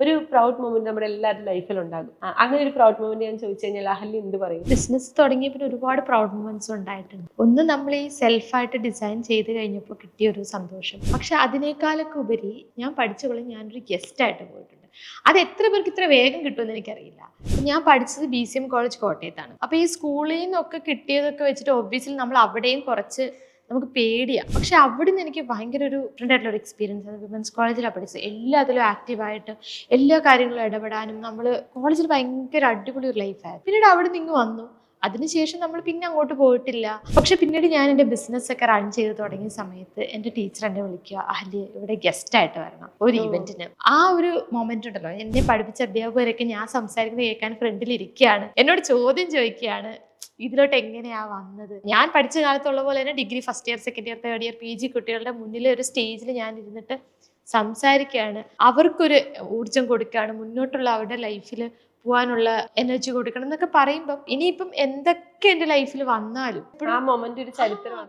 ഒരു proud moment നമ്മുടെ എല്ലാവരുടെ ലൈഫിൽ ഉണ്ടാകും. അങ്ങനെ ഒരു പ്രൗഡ് മൊമെന്റ് ഞാൻ ചോദിച്ചു കഴിഞ്ഞാൽ അഹല്യ എന്ത് പറയും? ബിസിനസ് തുടങ്ങിയ പിന്നെ ഒരുപാട് പ്രൗഡ് മൊമെന്റ്സ് ഉണ്ടായിട്ടുണ്ട്. ഒന്ന് നമ്മൾ ഈ സെൽഫായിട്ട് ഡിസൈൻ ചെയ്ത് കഴിഞ്ഞപ്പോൾ കിട്ടിയ ഒരു സന്തോഷം. പക്ഷെ അതിനേക്കാളൊക്കെ ഉപരി ഞാൻ പഠിച്ചപ്പോൾ ഞാനൊരു ഗസ്റ്റ് ആയിട്ട് പോയിട്ടുണ്ട്. അത് എത്ര പേർക്ക് ഇത്ര വേഗം കിട്ടുമെന്ന് എനിക്കറിയില്ല. ഞാൻ പഠിച്ചത് ബി സി എം കോളേജ് കോട്ടയത്താണ്. അപ്പോൾ ഈ സ്കൂളിൽ നിന്നൊക്കെ കിട്ടിയതൊക്കെ വെച്ചിട്ട് ഒബ്വിയസ്ലി നമ്മൾ അവിടെയും കുറച്ച് നമുക്ക് പേടിയാണ് പക്ഷെ അവിടെ നിന്ന് എനിക്ക് ഭയങ്കര ഒരു ഡിഫറെന്റ് ആയിട്ടുള്ള ഒരു എക്സ്പീരിയൻസ് ആണ് വിമൻസ് കോളേജിലാണ് പഠിച്ചത്. എല്ലാത്തിലും ആക്റ്റീവായിട്ട് എല്ലാ കാര്യങ്ങളും ഇടപെടാനും നമ്മൾ കോളേജിൽ ഭയങ്കര അടിപൊളി ഒരു ലൈഫായിരുന്നു പിന്നീട് അവിടെ നിന്ന് വന്നു. അതിനുശേഷം നമ്മൾ പിന്നെ അങ്ങോട്ട് പോയിട്ടില്ല. പക്ഷെ പിന്നീട് ഞാൻ എന്റെ ബിസിനസ് ഒക്കെ റൺ ചെയ്ത് തുടങ്ങിയ സമയത്ത് എന്റെ ടീച്ചർ എന്നെ വിളിക്കുക. അഹല്യ ഇവിടെ ഗസ്റ്റായിട്ട് വരണം. ഒരു ഓ. ഇവന്റിന് ആ ഒരു മൊമെന്റ് ഉണ്ടല്ലോ. എന്നെ പഠിപ്പിച്ച അധ്യാപകരൊക്കെ ഞാൻ സംസാരിക്കുന്നത് കേൾക്കാൻ ഫ്രണ്ടിൽ ഇരിക്കുകയാണ്. എന്നോട് ചോദ്യം ചോദിക്കുകയാണ്. ഇതിലോട്ട് എങ്ങനെയാ വന്നത്? ഞാൻ പഠിച്ച കാലത്തുള്ള പോലെ തന്നെ degree first year second year third year P G കുട്ടികളുടെ മുന്നിലെ ഒരു സ്റ്റേജിൽ ഞാൻ ഇരുന്നിട്ട് സംസാരിക്കുകയാണ്. അവർക്കൊരു ഊർജം കൊടുക്കുകയാണ് മുന്നോട്ടുള്ള അവരുടെ ലൈഫിൽ പോകാനുള്ള എനർജി കൊടുക്കണം എന്നൊക്കെ പറയുമ്പം ഇനിയിപ്പം എന്തൊക്കെ എന്റെ ലൈഫിൽ വന്നാലും ആ മൊമെന്റ് ഒരു ചരിത്രമാണ്.